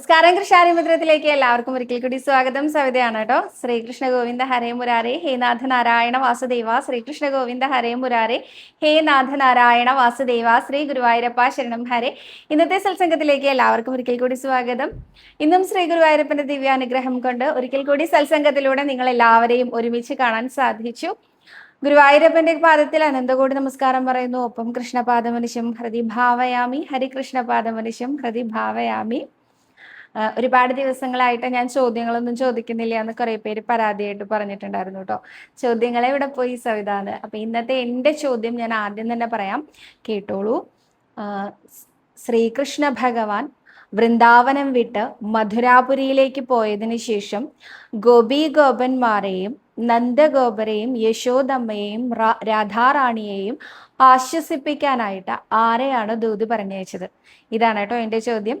നമസ്കാരം. കൃഷാരിമിത്രത്തിലേക്ക് എല്ലാവർക്കും ഒരിക്കൽ കൂടി സ്വാഗതം. സവിതയാണ് കേട്ടോ. ശ്രീകൃഷ്ണ ഗോവിന്ദ ഹരേ മുരാരേ. ഹേ നാഥ നാരായണ വാസുദേവ. ശ്രീകൃഷ്ണ ഗോവിന്ദ ഹരേ മുരാരേ. ഹേ നാഥ നാരായണ വാസുദേവ. ശ്രീ ഗുരുവായൂരപ്പ ശരണം ഹരേ. ഇന്നത്തെ സത്സംഗത്തിലേക്ക് എല്ലാവർക്കും ഒരിക്കൽ കൂടി സ്വാഗതം. ഇന്നും ശ്രീ ഗുരുവായൂരപ്പന്റെ ദിവ്യാനുഗ്രഹം കൊണ്ട് ഒരിക്കൽ കൂടി സത്സംഗത്തിലൂടെ നിങ്ങൾ എല്ലാവരെയും ഒരുമിച്ച് കാണാൻ സാധിച്ചു. ഗുരുവായൂരപ്പന്റെ പാദത്തിൽ അനന്തകോടി നമസ്കാരം പറയുന്നു. ഒപ്പം കൃഷ്ണപാദമനുഷ്യം ഹൃദി ഭാവയാമി. ഹരികൃഷ്ണപാദമനുഷ്യം ഹൃദി ഭാവയാമി. ഒരുപാട് ദിവസങ്ങളായിട്ട് ഞാൻ ചോദ്യങ്ങളൊന്നും ചോദിക്കുന്നില്ല എന്ന് കുറെ പേര് പരാതിയായിട്ട് പറഞ്ഞിട്ടുണ്ടായിരുന്നു കേട്ടോ ചോദ്യങ്ങളെ ഇവിടെ പോയി സവിതാന്ന്. അപ്പൊ ഇന്നത്തെ എന്റെ ചോദ്യം ഞാൻ ആദ്യം തന്നെ പറയാം. കേട്ടോളൂ. ശ്രീകൃഷ്ണ ഭഗവാൻ വൃന്ദാവനം വിട്ട് മധുരാപുരിയിലേക്ക് പോയതിനു ശേഷം ഗോപി ഗോപന്മാരെയും നന്ദഗോപരെയും യശോദമ്മയെയും രാധാറാണിയെയും ആശ്വസിപ്പിക്കാനായിട്ട് ആരെയാണ് ദൂത് പറഞ്ഞയച്ചത്? ഇതാണ് കേട്ടോ എന്റെ ചോദ്യം.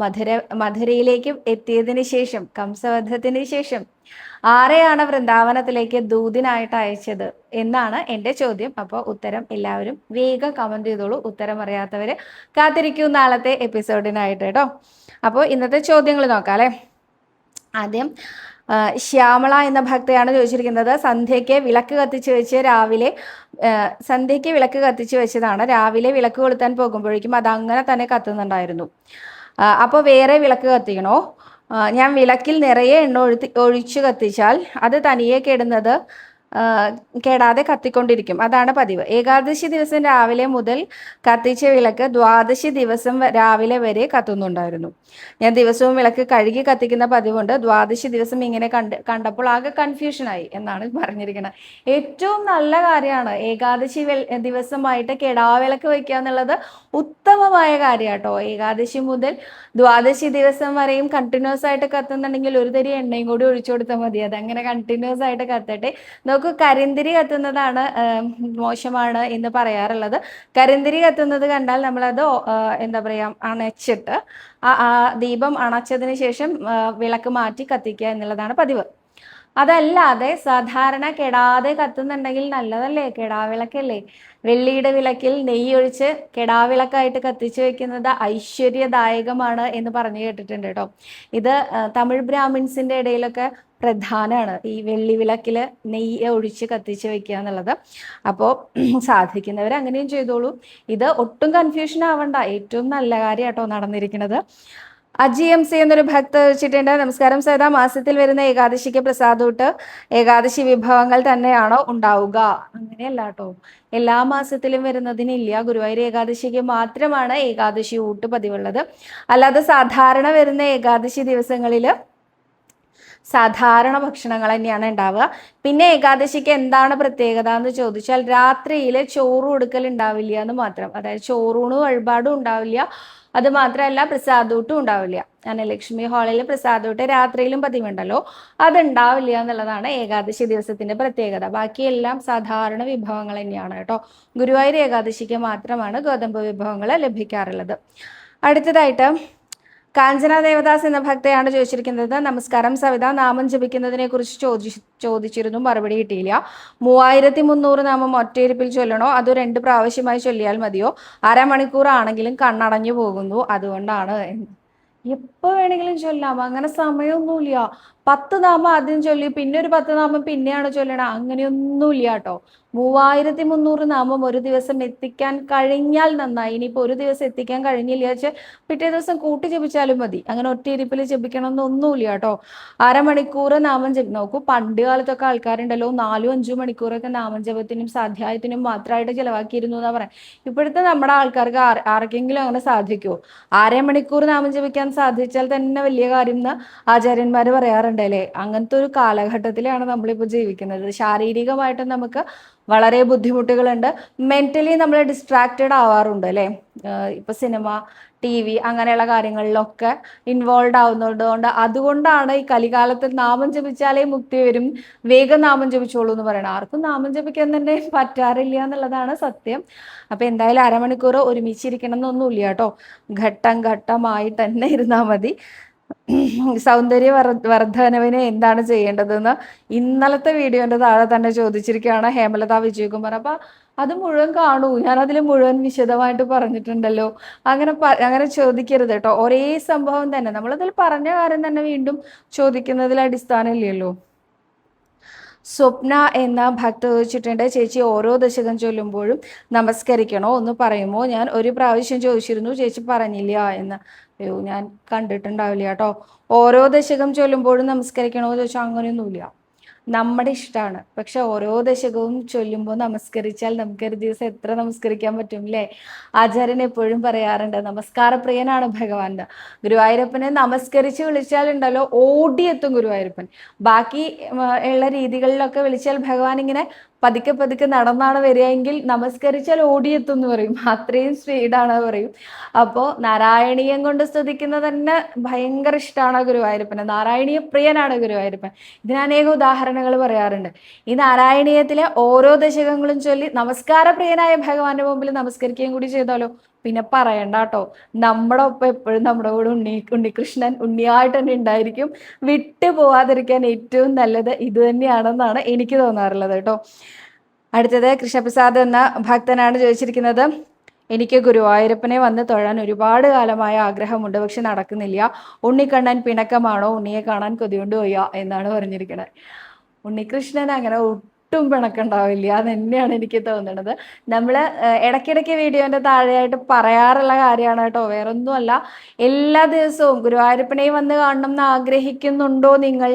മധുര മധുരയിലേക്ക് എത്തിയതിന് ശേഷം കംസവധത്തിന് ശേഷം ആരെയാണ് വൃന്ദാവനത്തിലേക്ക് ദൂതിനായിട്ട് അയച്ചത് എന്നാണ് എന്റെ ചോദ്യം. അപ്പോൾ ഉത്തരം എല്ലാവരും വേഗം കമന്റ് ചെയ്തോളൂ. ഉത്തരം അറിയാത്തവർ കാത്തിരിക്കൂ നാളത്തെ എപ്പിസോഡിനായിട്ട് കേട്ടോ. അപ്പോൾ ഇന്നത്തെ ചോദ്യങ്ങൾ നോക്കാം അല്ലേ? ആദ്യം ശ്യാമള എന്ന ഭക്തയാണ് ചോദിച്ചിരിക്കുന്നത്. സന്ധ്യയ്ക്ക് വിളക്ക് കത്തിച്ച് വെച്ച് രാവിലെ സന്ധ്യയ്ക്ക് വിളക്ക് കത്തിച്ച് വെച്ചതാണ്. രാവിലെ വിളക്ക് കൊളുത്താൻ പോകുമ്പോഴേക്കും അത് അങ്ങനെ തന്നെ കത്തുന്നുണ്ടായിരുന്നു. അപ്പോൾ വേറെ വിളക്ക് കത്തിക്കണോ? ഞാൻ വിളക്കിൽ നിറയെ എണ്ണ ഒഴുത്തി ഒഴിച്ച് കത്തിച്ചാൽ അത് തനിയെ കെടുന്നത് കേടാതെ കത്തിക്കൊണ്ടിരിക്കും. അതാണ് പതിവ്. ഏകാദശി ദിവസം രാവിലെ മുതൽ കത്തിച്ച വിളക്ക് ദ്വാദശി ദിവസം രാവിലെ വരെ കത്തുന്നുണ്ടായിരുന്നു. ഞാൻ ദിവസവും വിളക്ക് കഴുകി കത്തിക്കുന്ന പതിവുണ്ട്. ദ്വാദശി ദിവസം ഇങ്ങനെ കണ്ട് കണ്ടപ്പോൾ ആകെ കൺഫ്യൂഷനായി എന്നാണ് പറഞ്ഞിരിക്കുന്നത് ഏറ്റവും നല്ല കാര്യമാണ് ഏകാദശി ദിവസമായിട്ട് കെടാവിളക്ക് വയ്ക്കുക എന്നുള്ളത് ഉത്തമമായ കാര്യമാട്ടോ ഏകാദശി മുതൽ ദ്വാദശി ദിവസം വരെയും കണ്ടിന്യൂസ് ആയിട്ട് കത്തുന്നുണ്ടെങ്കിൽ ഒരു തരി എണ്ണയും കൂടി ഒഴിച്ചു കൊടുത്താൽ മതി. അതങ്ങനെ കണ്ടിന്യൂസ് ആയിട്ട് കത്തട്ടെ നമുക്ക് കരിന്തിരി കത്തുന്നതാണ് മോശമാണ് എന്ന് പറയാറുള്ളത്. കരിന്തിരി കത്തുന്നത് കണ്ടാൽ നമ്മളത് എന്താ പറയാ അണച്ചിട്ട് ആ ദീപം അണച്ചതിന് ശേഷം വിളക്ക് മാറ്റി കത്തിക്കുക എന്നുള്ളതാണ് പതിവ്. അതല്ലാതെ സാധാരണ കെടാതെ കത്തുന്നുണ്ടെങ്കിൽ നല്ലതല്ലേ? കെടാവിളക്കല്ലേ? വെള്ളിയുടെ വിളക്കിൽ നെയ്യ് ഒഴിച്ച് കെടാവിളക്കായിട്ട് കത്തിച്ചു വെക്കുന്നത് ഐശ്വര്യദായകമാണ് എന്ന് പറഞ്ഞു കേട്ടിട്ടുണ്ട് കേട്ടോ. ഇത് തമിഴ് ബ്രാഹ്മിൻസിന്റെ ഇടയിലൊക്കെ പ്രധാനമാണ് ഈ വെള്ളി വിളക്കിൽ നെയ്യ് ഒഴിച്ച് കത്തിച്ച് വെക്കുക എന്നുള്ളത്. അപ്പോൾ സാധിക്കുന്നവർ അങ്ങനെയും ചെയ്തോളൂ. ഇത് ഒട്ടും കൺഫ്യൂഷൻ ആവണ്ട. ഏറ്റവും നല്ല കാര്യം കേട്ടോ നടന്നിരിക്കുന്നത്. അജി എം സി എന്നൊരു ഭക്ത വെച്ചിട്ടുണ്ട്. നമസ്കാരം. സേതാ മാസത്തിൽ വരുന്ന ഏകാദശിക്ക് പ്രസാദൂട്ട് ഏകാദശി വിഭവങ്ങൾ തന്നെയാണോ ഉണ്ടാവുക? അങ്ങനെയല്ല കേട്ടോ എല്ലാ മാസത്തിലും വരുന്നതിനില്ല ഗുരുവായൂർ ഏകാദശിക്ക് മാത്രമാണ് ഏകാദശി ഊട്ട് പതിവുള്ളത്. അല്ലാതെ സാധാരണ വരുന്ന ഏകാദശി ദിവസങ്ങളിൽ സാധാരണ ഭക്ഷണങ്ങൾ തന്നെയാണ് ഉണ്ടാവുക. പിന്നെ ഏകാദശിക്ക് എന്താണ് പ്രത്യേകത എന്ന് ചോദിച്ചാൽ രാത്രിയിൽ ചോറ് കൊടുക്കൽ ഉണ്ടാവില്ല എന്ന് മാത്രം. അതായത് ചോറൂണ് വഴിപാടും ഉണ്ടാവില്ല. അത് മാത്രമല്ല പ്രസാദൂട്ടും ഉണ്ടാവില്ല. ലക്ഷ്മി ഹാളിൽ പ്രസാദൂട്ട് രാത്രിയിലും പതിവുണ്ടല്ലോ. അതുണ്ടാവില്ല എന്നുള്ളതാണ് ഏകാദശി ദിവസത്തിന്റെ പ്രത്യേകത. ബാക്കിയെല്ലാം സാധാരണ വിഭവങ്ങൾ തന്നെയാണ് കേട്ടോ. ഗുരുവായൂർ ഏകാദശിക്ക് മാത്രമാണ് ഗോതമ്പ് വിഭവങ്ങൾ ലഭിക്കാറുള്ളത്. അടുത്തതായിട്ട് കാഞ്ചന ദേവദാസ് എന്ന ഭക്തയാണ് ചോദിച്ചിരിക്കുന്നത്. നമസ്കാരം സവിത. നാമം ജപിക്കുന്നതിനെ കുറിച്ച് ചോദി ചോദിച്ചിരുന്നു. മറുപടി കിട്ടിയില്ല. മൂവായിരത്തി മുന്നൂറ് നാമം ഒറ്റയിരുപ്പിൽ ചൊല്ലണോ? അതോ രണ്ട് പ്രാവശ്യമായി ചൊല്ലിയാൽ മതിയോ? അരമണിക്കൂർ ആണെങ്കിലും കണ്ണടഞ്ഞു പോകുന്നു. അതുകൊണ്ടാണ്. എപ്പോ വേണമെങ്കിലും ചൊല്ലാം. അങ്ങനെ സമയമൊന്നുമില്ല. പത്ത് നാമം ആദ്യം ചൊല്ലി പിന്നെ ഒരു പത്ത് നാമം പിന്നെയാണ് ചൊല്ലണം. അങ്ങനെയൊന്നുമില്ല കേട്ടോ. മൂവായിരത്തി മുന്നൂറ് നാമം ഒരു ദിവസം എത്തിക്കാൻ കഴിഞ്ഞാൽ നന്നായി. ഇനിയിപ്പോൾ ഒരു ദിവസം എത്തിക്കാൻ കഴിഞ്ഞില്ല വെച്ചാൽ പിറ്റേ ദിവസം കൂട്ടി ജപിച്ചാലും മതി. അങ്ങനെ ഒറ്റ ഇരിപ്പിൽ ജപിക്കണം എന്നൊന്നുമില്ല കേട്ടോ. അരമണിക്കൂർ നാമം ജപി നോക്കൂ. പണ്ട് കാലത്തൊക്കെ ആൾക്കാരുണ്ടല്ലോ നാലും അഞ്ചും മണിക്കൂറൊക്കെ നാമം ജപത്തിനും സാധ്യായത്തിനും മാത്രമായിട്ട് ചിലവാക്കിയിരുന്നു എന്നാ പറയാം. ഇപ്പോഴത്തെ നമ്മുടെ ആൾക്കാർക്ക് ആർക്കെങ്കിലും അങ്ങനെ സാധിക്കുമോ അരമണിക്കൂർ നാമം ജപിക്കാൻ സാധിച്ചാൽ തന്നെ വലിയ കാര്യം എന്ന് ആചാര്യന്മാർ പറയാറുണ്ട് അല്ലേ അങ്ങനത്തെ ഒരു കാലഘട്ടത്തിലാണ് നമ്മളിപ്പോൾ ജീവിക്കുന്നത്. ശാരീരികമായിട്ട് നമുക്ക് വളരെ ബുദ്ധിമുട്ടുകളുണ്ട്. മെന്റലി നമ്മൾ ഡിസ്ട്രാക്റ്റഡ് ആവാറുണ്ട് അല്ലേ? ഇപ്പൊ സിനിമ ടി വി അങ്ങനെയുള്ള കാര്യങ്ങളിലൊക്കെ ഇൻവോൾവ് ആവുന്നതുകൊണ്ട് അതുകൊണ്ടാണ് ഈ കലികാലത്ത് നാമം ജപിച്ചാലേ മുക്തി വരും. വേഗം നാമം ജപിച്ചോളൂ എന്ന് പറയണം ആർക്കും നാമം ജപിക്കാൻ തന്നെ പറ്റാറില്ല എന്നുള്ളതാണ് സത്യം. അപ്പൊ എന്തായാലും അരമണിക്കൂർ ഒരുമിച്ചിരിക്കണം എന്നൊന്നുമില്ല കേട്ടോ. ഘട്ടം ഘട്ടമായി തന്നെ ഇരുന്നാൽ മതി. സൗന്ദര്യ വർദ്ധനവിന് എന്താണ് ചെയ്യേണ്ടതെന്ന് ഇന്നലത്തെ വീഡിയോന്റെ താഴെ തന്നെ ചോദിച്ചിരിക്കുകയാണ് ഹേമലത വിജയകുമാർ. അപ്പൊ അത് മുഴുവൻ കാണൂ. ഞാൻ അതിൽ മുഴുവൻ വിശദമായിട്ട് പറഞ്ഞിട്ടുണ്ടല്ലോ. അങ്ങനെ അങ്ങനെ ചോദിക്കരുത് കേട്ടോ. ഒരേ സംഭവം തന്നെ. നമ്മളതിൽ പറഞ്ഞ കാര്യം തന്നെ വീണ്ടും ചോദിക്കുന്നതിൽ അടിസ്ഥാനമില്ലല്ലോ സ്വപ്ന എന്ന ഭക്ത ചോദിച്ചിട്ടുണ്ട്. ചേച്ചി ഓരോ ദശകം ചൊല്ലുമ്പോഴും നമസ്കരിക്കണോ ഒന്ന് പറയുമോ? ഞാൻ ഒരു പ്രാവശ്യം ചോദിച്ചിരുന്നു. ചേച്ചി പറഞ്ഞില്ല എന്ന്. അയ്യോ ഞാൻ കണ്ടിട്ടുണ്ടാവില്ല കേട്ടോ. ഓരോ ദശകം ചൊല്ലുമ്പോഴും നമസ്കരിക്കണോ ചോദിച്ചാൽ അങ്ങനെയൊന്നുമില്ല. നമ്മുടെ ഇഷ്ടമാണ് പക്ഷെ ഓരോ ദശകവും ചൊല്ലുമ്പോൾ നമസ്കരിച്ചാൽ നമുക്ക് ഒരു ദിവസം എത്ര നമസ്കരിക്കാൻ പറ്റും അല്ലേ ആചാര്യൻ എപ്പോഴും പറയാറുണ്ട് നമസ്കാര പ്രിയനാണ് ഭഗവാന്റെ ഗുരുവായൂരപ്പനെ നമസ്കരിച്ച് വിളിച്ചാൽ ഉണ്ടല്ലോ ഓടിയെത്തും ഗുരുവായൂരപ്പൻ. ബാക്കി ഉള്ള രീതികളിലൊക്കെ വിളിച്ചാൽ ഭഗവാൻ ഇങ്ങനെ പതുക്കെ പതുക്കെ നടന്നാണ് വരികയെങ്കിൽ നമസ്കരിച്ചാൽ ഓടിയെത്തും എന്ന് പറയും. അത്രയും സ്പീഡാണ് പറയും. അപ്പോൾ നാരായണീയം കൊണ്ട് സ്തുതിക്കുന്നത് തന്നെ ഭയങ്കര ഇഷ്ടമാണ് ഗുരുവായൂരപ്പന്. നാരായണീയ പ്രിയനാണ് ഗുരുവായൂരപ്പൻ. ഇതിന് ഉദാഹരണങ്ങൾ പറയാറുണ്ട്. ഈ നാരായണീയത്തിലെ ഓരോ ദശകങ്ങളും ചൊല്ലി നമസ്കാര പ്രിയനായ ഭഗവാന്റെ മുമ്പിൽ നമസ്കരിക്കുകയും കൂടി ചെയ്താലോ? പിന്നെ പറയണ്ട കേട്ടോ നമ്മുടെ ഒപ്പം എപ്പോഴും നമ്മുടെ കൂടെ ഉണ്ണി ഉണ്ണികൃഷ്ണൻ ഉണ്ണിയായിട്ട് തന്നെ ഉണ്ടായിരിക്കും. വിട്ടു പോവാതിരിക്കാൻ ഏറ്റവും നല്ലത് ഇത് തന്നെയാണെന്നാണ് എനിക്ക് തോന്നാറുള്ളത് കേട്ടോ. അടുത്തത് കൃഷ്ണപ്രസാദ് എന്ന ഭക്തനാണ് ചോദിച്ചിരിക്കുന്നത്. എനിക്ക് ഗുരുവായൂരപ്പനെ വന്ന് തൊഴാൻ ഒരുപാട് കാലമായ ആഗ്രഹമുണ്ട് പക്ഷെ നടക്കുന്നില്ല. ഉണ്ണിക്കണ്ണൻ പിണക്കമാണോ? ഉണ്ണിയെ കാണാൻ കൊതികൊണ്ട് പോയ എന്നാണ് പറഞ്ഞിരിക്കുന്നത് ഉണ്ണികൃഷ്ണൻ അങ്ങനെ ഒട്ടും പിണക്കുണ്ടാവില്ല. അത് തന്നെയാണ് എനിക്ക് തോന്നുന്നത് നമ്മൾ ഇടയ്ക്കിടയ്ക്ക് വീഡിയോന്റെ താഴെയായിട്ട് പറയാറുള്ള കാര്യമാണ് കേട്ടോ. വേറൊന്നുമല്ല. എല്ലാ ദിവസവും ഗുരുവായൂരപ്പനെയും വന്ന് കാണണം എന്ന് ആഗ്രഹിക്കുന്നുണ്ടോ നിങ്ങൾ?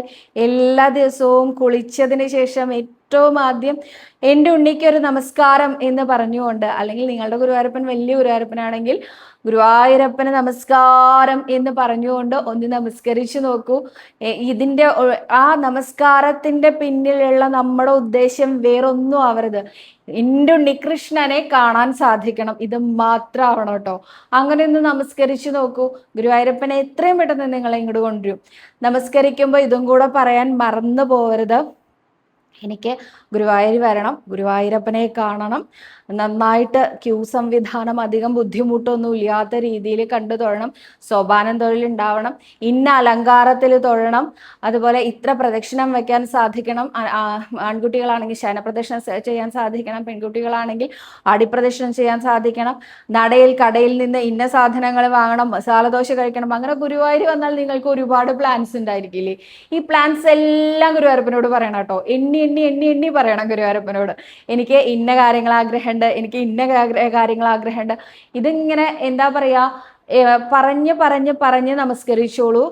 എല്ലാ ദിവസവും കുളിച്ചതിന് ശേഷം ഏറ്റവും ആദ്യം എന്റെ ഉണ്ണിക്ക് ഒരു നമസ്കാരം എന്ന് പറഞ്ഞുകൊണ്ട് അല്ലെങ്കിൽ നിങ്ങളുടെ ഗുരുവായൂരപ്പൻ വലിയ ഗുരുവായൂരപ്പനാണെങ്കിൽ ഗുരുവായൂരപ്പന് നമസ്കാരം എന്ന് പറഞ്ഞുകൊണ്ട് ഒന്ന് നമസ്കരിച്ചു നോക്കൂ. ഇതിന്റെ ആ നമസ്കാരത്തിന്റെ പിന്നിലുള്ള നമ്മുടെ ഉദ്ദേശം വേറൊന്നും ആവരുത്. എന്റെ ഉണ്ണികൃഷ്ണനെ കാണാൻ സാധിക്കണം. ഇത് മാത്രമാവണം കേട്ടോ. അങ്ങനെ ഒന്ന് നമസ്കരിച്ചു നോക്കൂ. ഗുരുവായൂരപ്പനെ എത്രയും പെട്ടെന്ന് നിങ്ങളെ ഇങ്ങോട്ട് കൊണ്ടുവരും. നമസ്കരിക്കുമ്പോൾ ഇതും കൂടെ പറയാൻ മറന്നു പോകരുത് എനിക്ക് ഗുരുവായൂർ വരണം ഗുരുവായൂരപ്പനെ കാണണം. നന്നായിട്ട് ക്യൂ സംവിധാനം അധികം ബുദ്ധിമുട്ടൊന്നും ഇല്ലാത്ത രീതിയിൽ കണ്ടു തൊഴണം. സോപാനം തൊഴിലുണ്ടാവണം ഇന്ന അലങ്കാരത്തിൽ തൊഴണം. അതുപോലെ ഇത്ര പ്രദക്ഷിണം വെക്കാൻ സാധിക്കണം. ആൺകുട്ടികളാണെങ്കിൽ ശനപ്രദക്ഷിണം ചെയ്യാൻ സാധിക്കണം. പെൺകുട്ടികളാണെങ്കിൽ അടിപ്രദക്ഷിണം ചെയ്യാൻ സാധിക്കണം. നടയിൽ കടയിൽ നിന്ന് ഇന്ന സാധനങ്ങൾ വാങ്ങണം. മസാലദോശ കഴിക്കണം. അങ്ങനെ ഗുരുവായൂർ വന്നാൽ നിങ്ങൾക്ക് ഒരുപാട് പ്ലാൻസ് ഉണ്ടായിരിക്കില്ലേ? ഈ പ്ലാൻസ് എല്ലാം ഗുരുവായൂരപ്പനോട് പറയണം കേട്ടോ. എണ്ണി എണ്ണി എണ്ണി എണ്ണി പറയണം ഗുരുവായൂരപ്പനോട്. എനിക്ക് ഇന്ന കാര്യങ്ങൾ ആഗ്രഹമുണ്ട് എനിക്ക് ഇന്ന കാര്യങ്ങൾ ആഗ്രഹമുണ്ട്. ഇതിങ്ങനെ എന്താ പറയുക പറഞ്ഞ് പറഞ്ഞ് പറഞ്ഞ് നമസ്കരിച്ചോളൂ.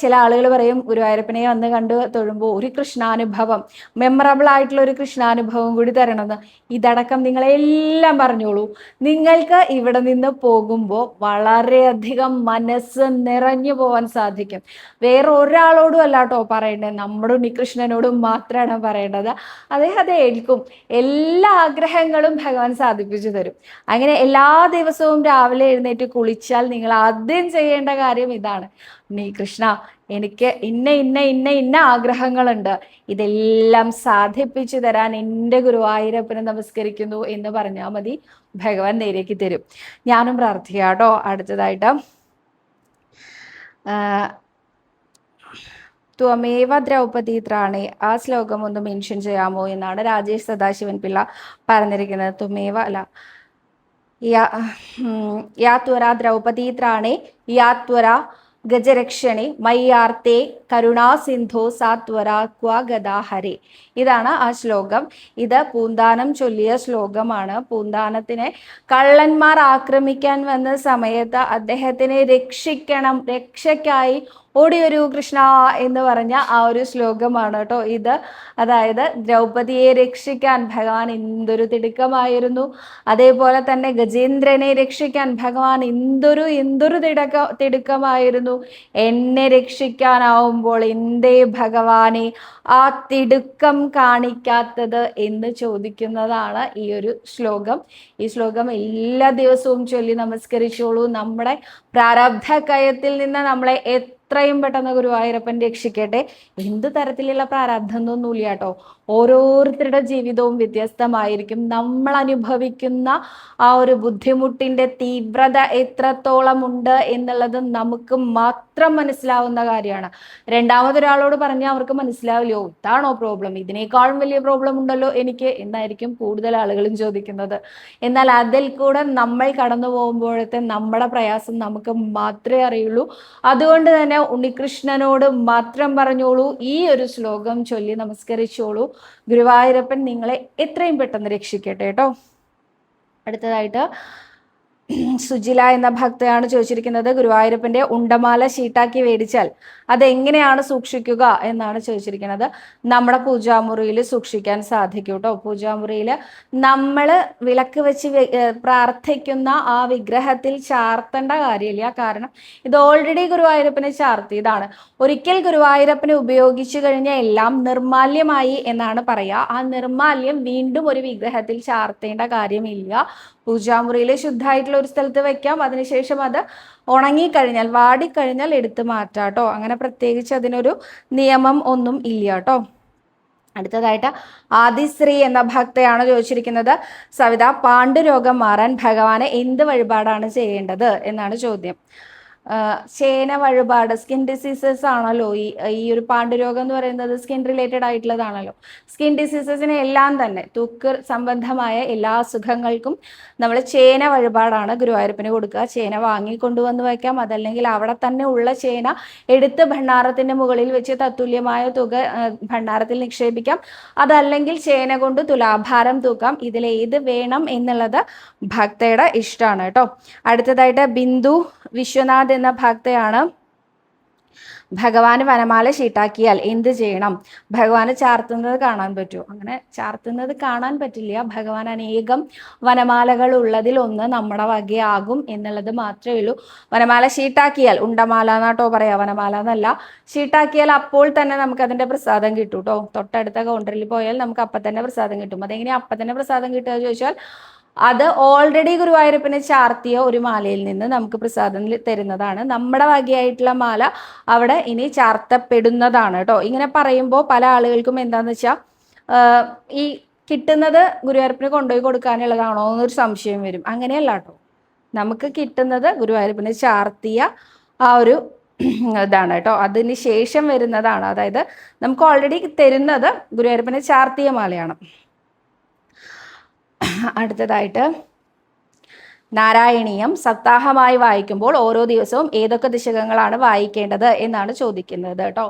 ചില ആളുകൾ പറയും ഗുരുവായൂരപ്പനെ വന്ന് കണ്ട് തൊഴുമ്പോൾ ഒരു കൃഷ്ണാനുഭവം മെമ്മറബിൾ ആയിട്ടുള്ള ഒരു കൃഷ്ണാനുഭവം കൂടി തരണമെന്ന്. ഇതടക്കം നിങ്ങളെല്ലാം പറഞ്ഞോളൂ. നിങ്ങൾക്ക് ഇവിടെ നിന്ന് പോകുമ്പോൾ വളരെയധികം മനസ്സ് നിറഞ്ഞു പോകാൻ സാധിക്കും. വേറെ ഒരാളോടും അല്ല കേട്ടോ പറയേണ്ടത്. നമ്മുടെ ഉണ്ണികൃഷ്ണനോടും മാത്രമാണ് പറയേണ്ടത്. അദ്ദേഹത്തെ ഏൽക്കും. എല്ലാ ആഗ്രഹങ്ങളും ഭഗവാൻ സാധിപ്പിച്ചു തരും. അങ്ങനെ എല്ലാ ദിവസവും രാവിലെ എഴുന്നേറ്റ് കുളിച്ചാൽ നിങ്ങൾ ആദ്യം ചെയ്യേണ്ട കാര്യം ഇതാണ്. നീ കൃഷ്ണ എനിക്ക് ഇന്ന ഇന്ന ഇന്ന ഇന്ന ആഗ്രഹങ്ങളുണ്ട്. ഇതെല്ലാം സാധിപ്പിച്ചു തരാൻ എന്റെ ഗുരുവായൂരപ്പനെ നമസ്കരിക്കുന്നു എന്ന് പറഞ്ഞാൽ മതി. ഭഗവാൻ നേരേക്ക് തരും. ഞാനും പ്രാർത്ഥിക്കാട്ടോ. അടുത്തതായിട്ട്. ത്വമേവ ദ്രൗപദി ത്രാണി ആ ശ്ലോകം ഒന്ന് മെൻഷൻ ചെയ്യാമോ എന്നാണ് രാജേഷ് സദാശിവൻ പിള്ള പറഞ്ഞിരിക്കുന്നത്. ത്വമേവ അല്ല യാത്വര ദ്രൗപദി ത്രാണേ യാത്വര ഗജരക്ഷണി മയ്യാർത്തെ കരുണാസിന്ധോ സാത്വര ക്വ ഗദാഹരെ. ഇതാണ് ആ ശ്ലോകം. ഇത് പൂന്താനം ചൊല്ലിയ ശ്ലോകമാണ്. പൂന്താനത്തിനെ കള്ളന്മാർ ആക്രമിക്കാൻ വന്ന സമയത്ത് അദ്ദേഹത്തിനെ രക്ഷിക്കണം രക്ഷയ്ക്കായി ഓടിയൊരു കൃഷ്ണ എന്ന് പറഞ്ഞ ആ ഒരു ശ്ലോകമാണ് കേട്ടോ ഇത്. അതായത് ദ്രൗപതിയെ രക്ഷിക്കാൻ ഭഗവാൻ എന്തൊരു തിടുക്കമായിരുന്നു. അതേപോലെ തന്നെ ഗജേന്ദ്രനെ രക്ഷിക്കാൻ ഭഗവാൻ എന്തൊരു എന്തൊരു തിടക്ക തിടുക്കമായിരുന്നു. എന്നെ രക്ഷിക്കാനാവുമ്പോൾ എന്തേ ഭഗവാനെ ആ തിടുക്കം കാണിക്കാത്തത് എന്ന് ചോദിക്കുന്നതാണ് ഈ ഒരു ശ്ലോകം. ഈ ശ്ലോകം എല്ലാ ദിവസവും ചൊല്ലി നമസ്കരിച്ചോളൂ. നമ്മുടെ പ്രാരബ്ധ കയത്തിൽ നിന്ന് നമ്മളെ എത്രയും പെട്ടെന്ന് ഗുരുവായൂരപ്പൻ രക്ഷിക്കട്ടെ. എന്ത് തരത്തിലുള്ള പ്രാരബ്ധമൊന്നുമില്ല കേട്ടോ. ഓരോരുത്തരുടെ ജീവിതവും വ്യത്യസ്തമായിരിക്കും. നമ്മൾ അനുഭവിക്കുന്ന ആ ഒരു ബുദ്ധിമുട്ടിന്റെ തീവ്രത എത്രത്തോളം ഉണ്ട് എന്നുള്ളത് നമുക്ക് മാത്രം മനസ്സിലാവുന്ന കാര്യമാണ്. രണ്ടാമതൊരാളോട് പറഞ്ഞാൽ അവർക്ക് മനസ്സിലാവില്ലോ ഇതാണോ പ്രോബ്ലം ഇതിനേക്കാളും വലിയ പ്രോബ്ലം ഉണ്ടല്ലോ എനിക്ക് എന്നായിരിക്കും കൂടുതൽ ആളുകളും ചോദിക്കുന്നത്. എന്നാൽ അതിൽ കൂടെ നമ്മൾ കടന്നു പോകുമ്പോഴത്തെ നമ്മുടെ പ്രയാസം നമുക്ക് മാത്രമേ അറിയുള്ളൂ. അതുകൊണ്ട് തന്നെ ഉണ്ണികൃഷ്ണനോട് മാത്രം പറഞ്ഞോളൂ. ഈ ഒരു ശ്ലോകം ചൊല്ലി നമസ്കരിച്ചോളൂ. ഗുരുവായൂരപ്പൻ നിങ്ങളെ എത്രയും പെട്ടെന്ന് രക്ഷിക്കട്ടെ കേട്ടോ. അടുത്തതായിട്ട് സുജില എന്ന ഭക്തയാണ് ചോദിച്ചിരിക്കുന്നത് ഗുരുവായൂരപ്പന്റെ ഉണ്ടമാല ഷീട്ടാക്കി മേടിച്ചാൽ അതെങ്ങനെയാണ് സൂക്ഷിക്കുക എന്നാണ് ചോദിച്ചിരിക്കുന്നത്. നമ്മുടെ പൂജാമുറിയിൽ സൂക്ഷിക്കാൻ സാധിക്കും കേട്ടോ. പൂജാമുറിയിൽ നമ്മൾ വിളക്ക് വെച്ച് പ്രാർത്ഥിക്കുന്ന ആ വിഗ്രഹത്തിൽ ചാർത്തേണ്ട കാര്യമില്ല. കാരണം ഇത് ഓൾറെഡി ഗുരുവായൂരപ്പനെ ചാർത്തിയതാണ്. ഒരിക്കൽ ഗുരുവായൂരപ്പനെ ഉപയോഗിച്ചു കഴിഞ്ഞ എല്ലാം നിർമാല്യമായി എന്നാണ് പറയുക. ആ നിർമാല്യം വീണ്ടും ഒരു വിഗ്രഹത്തിൽ ചാർത്തേണ്ട കാര്യമില്ല. പൂജാമുറിയിൽ ശുദ്ധമായിട്ടുള്ള ഒരു സ്ഥലത്ത് വെക്കാം. അതിനുശേഷം അത് ഉണങ്ങിക്കഴിഞ്ഞാൽ വാടിക്കഴിഞ്ഞാൽ എടുത്ത് മാറ്റാം കേട്ടോ അങ്ങനെ പ്രത്യേകിച്ച് അതിനൊരു നിയമം ഒന്നും ഇല്ല കേട്ടോ അടുത്തതായിട്ട് ആദിശ്രീ എന്ന ഭക്തയാണ് ചോദിച്ചിരിക്കുന്നത്. സവിത പാണ്ഡുരോഗം മാറാൻ ഭഗവാനെ എന്ത് വഴിപാടാണ് ചെയ്യേണ്ടത്? എന്നാണ് ചോദ്യം. ചേന വഴിപാട് സ്കിൻ ഡിസീസസ് ആണല്ലോ ഈ ഈ ഒരു പാണ്ഡുരോഗം എന്ന് പറയുന്നത് സ്കിൻ റിലേറ്റഡ് ആയിട്ടുള്ളതാണല്ലോ. സ്കിൻ ഡിസീസസിനെ എല്ലാം തന്നെ തൂക്ക് സംബന്ധമായ എല്ലാ അസുഖങ്ങൾക്കും നമ്മൾ ചേന വഴിപാടാണ് ഗുരുവായൂരപ്പന് കൊടുക്കുക. ചേന വാങ്ങി കൊണ്ടുവന്ന് വയ്ക്കാം. അതല്ലെങ്കിൽ അവിടെ തന്നെ ഉള്ള ചേന എടുത്ത് ഭണ്ഡാരത്തിന്റെ മുകളിൽ വെച്ച് തത്തുല്യമായ തുക ഭണ്ഡാരത്തിൽ നിക്ഷേപിക്കാം. അതല്ലെങ്കിൽ ചേന കൊണ്ട് തുലാഭാരം തൂക്കാം. ഇതിലേത് വേണം എന്നുള്ളത് ഭക്തയുടെ ഇഷ്ടമാണ് കേട്ടോ. അടുത്തതായിട്ട് ബിന്ദു വിശ്വനാഥ് എന്ന ഭക്തയാണ്. ഭഗവാന് വനമാല ഷീട്ടാക്കിയാൽ എന്ത് ചെയ്യണം? ഭഗവാന് ചാർത്തുന്നത് കാണാൻ പറ്റുമോ അങ്ങനെ ചാർത്തുന്നത് കാണാൻ പറ്റില്ല. ഭഗവാൻ അനേകം വനമാലകൾ ഉള്ളതിൽ ഒന്ന് നമ്മുടെ വകയാകും എന്നുള്ളത് മാത്രമേ ഉള്ളൂ. വനമാല ഷീട്ടാക്കിയാൽ ഉണ്ടമാല എന്നാട്ടോ പറയാ. വനമാല എന്നല്ല. ഷീട്ടാക്കിയാൽ അപ്പോൾ തന്നെ നമുക്ക് അതിന്റെ പ്രസാദം കിട്ടും കേട്ടോ തൊട്ടടുത്ത കൗണ്ടറിൽ പോയാൽ നമുക്ക് അപ്പം തന്നെ പ്രസാദം കിട്ടും. അതെങ്ങനെയാ അപ്പം തന്നെ പ്രസാദം കിട്ടുക ചോദിച്ചാൽ അത് ഓൾറെഡി ഗുരുവായൂരപ്പനെ ചാർത്തിയ ഒരു മാലയിൽ നിന്ന് നമുക്ക് പ്രസാദം തരുന്നതാണ്. നമ്മുടെ വകയായിട്ടുള്ള മാല അവിടെ ഇനി ചാർത്തപ്പെടുന്നതാണ് കേട്ടോ. ഇങ്ങനെ പറയുമ്പോൾ പല ആളുകൾക്കും എന്താണെന്ന് വെച്ചാൽ ഈ കിട്ടുന്നത് ഗുരുവായൂരപ്പന് കൊണ്ടുപോയി കൊടുക്കാനുള്ളതാണോ എന്നൊരു സംശയം വരും. അങ്ങനെയല്ല കേട്ടോ. നമുക്ക് കിട്ടുന്നത് ഗുരുവായൂരപ്പനെ ചാർത്തിയ ആ ഒരു ഇതാണ് കേട്ടോ. അതിന് ശേഷം വരുന്നതാണ്. അതായത് നമുക്ക് ഓൾറെഡി തരുന്നത് ഗുരുവായൂരപ്പനെ ചാർത്തിയ മാലയാണ്. അടുത്തതായിട്ട് നാരായണീയം സപ്താഹമായി വായിക്കുമ്പോൾ ഓരോ ദിവസവും ഏതൊക്കെ ദശകങ്ങളാണ് വായിക്കേണ്ടത് എന്നാണ് ചോദിക്കുന്നത് കേട്ടോ.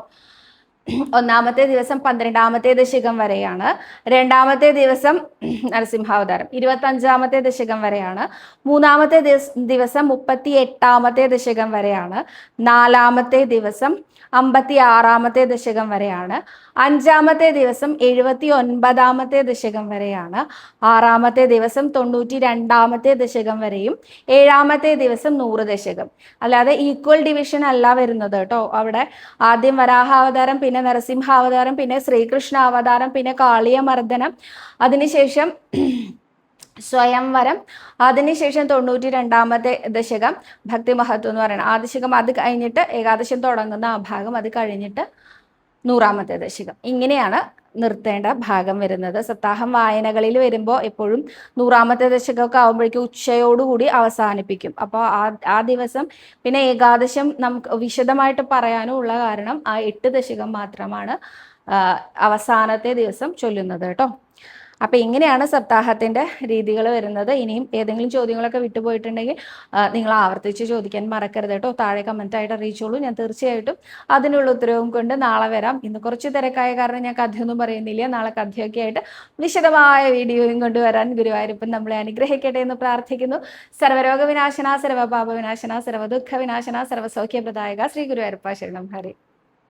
ഒന്നാമത്തെ ദിവസം പന്ത്രണ്ടാമത്തെ ദശകം വരെയാണ്. രണ്ടാമത്തെ ദിവസം നരസിംഹാവതാരം. ഇരുപത്തഞ്ചാമത്തെ ദശകം വരെയാണ്. മൂന്നാമത്തെ ദിവസം മുപ്പത്തി എട്ടാമത്തെ ദശകം വരെയാണ്. നാലാമത്തെ ദിവസം അമ്പത്തി ആറാമത്തെ ദശകം വരെയാണ്. അഞ്ചാമത്തെ ദിവസം എഴുപത്തി ഒൻപതാമത്തെ ദശകം വരെയാണ്. ആറാമത്തെ ദിവസം തൊണ്ണൂറ്റി രണ്ടാമത്തെ ദശകം വരെയും ഏഴാമത്തെ ദിവസം നൂറ് ദശകം. അല്ലാതെ ഈക്വൽ ഡിവിഷൻ അല്ല വരുന്നത് കേട്ടോ. അവിടെ ആദ്യം വരാഹാവതാരം പിന്നെ നരസിംഹാവതാരം പിന്നെ ശ്രീകൃഷ്ണ അവതാരം പിന്നെ കാളിയമർദ്ദനം അതിനുശേഷം സ്വയംവരം അതിനുശേഷം തൊണ്ണൂറ്റി രണ്ടാമത്തെ ദശകം ഭക്തി മഹത്വം എന്ന് പറയുന്നത്. ആ ദശകം അത് കഴിഞ്ഞിട്ട് ഏകാദശം തുടങ്ങുന്ന ആ ഭാഗം അത് കഴിഞ്ഞിട്ട് നൂറാമത്തെ ദശകം. ഇങ്ങനെയാണ് നിർത്തേണ്ട ഭാഗം വരുന്നത്. സപ്താഹം വായനകളിൽ വരുമ്പോൾ എപ്പോഴും നൂറാമത്തെ ദശകമൊക്കെ ആകുമ്പോഴേക്കും ഉച്ചയോടുകൂടി അവസാനിപ്പിക്കും. അപ്പോൾ ആ ആ ദിവസം പിന്നെ ഏകാദശം നമുക്ക് വിശദമായിട്ട് പറയാനും ഉള്ള കാരണം ആ എട്ട് ദശകം മാത്രമാണ് അവസാനത്തെ ദിവസം ചൊല്ലുന്നത് കേട്ടോ. അപ്പോൾ ഇങ്ങനെയാണ് സപ്താഹത്തിന്റെ രീതികൾ വരുന്നത്. ഇനിയും ഏതെങ്കിലും ചോദ്യങ്ങളൊക്കെ വിട്ടുപോയിട്ടുണ്ടെങ്കിൽ നിങ്ങൾ ആവർത്തിച്ച് ചോദിക്കാൻ മറക്കരുത് കേട്ടോ. താഴെ കമന്റ് ആയിട്ട് അറിയിച്ചോളൂ. ഞാൻ തീർച്ചയായിട്ടും അതിനുള്ള ഉത്തരവും കൊണ്ട് നാളെ വരാം. ഇന്ന് കുറച്ച് തിരക്കായ കാരണം ഞാൻ കഥയൊന്നും പറയുന്നില്ല. നാളെ കഥയൊക്കെ ആയിട്ട് വിശദമായ വീഡിയോയും കൊണ്ടുവരാൻ ഗുരുവായൂരപ്പൻ നമ്മളെ അനുഗ്രഹിക്കട്ടെ എന്ന് പ്രാർത്ഥിക്കുന്നു. സർവരോഗ വിനാശന സർവപാപ വിനാശന സർവദുഃഖ വിനാശന സർവസൗഖ്യപ്രദായക ശ്രീ ഗുരുവായൂരപ്പ ശരണം. ഹരി.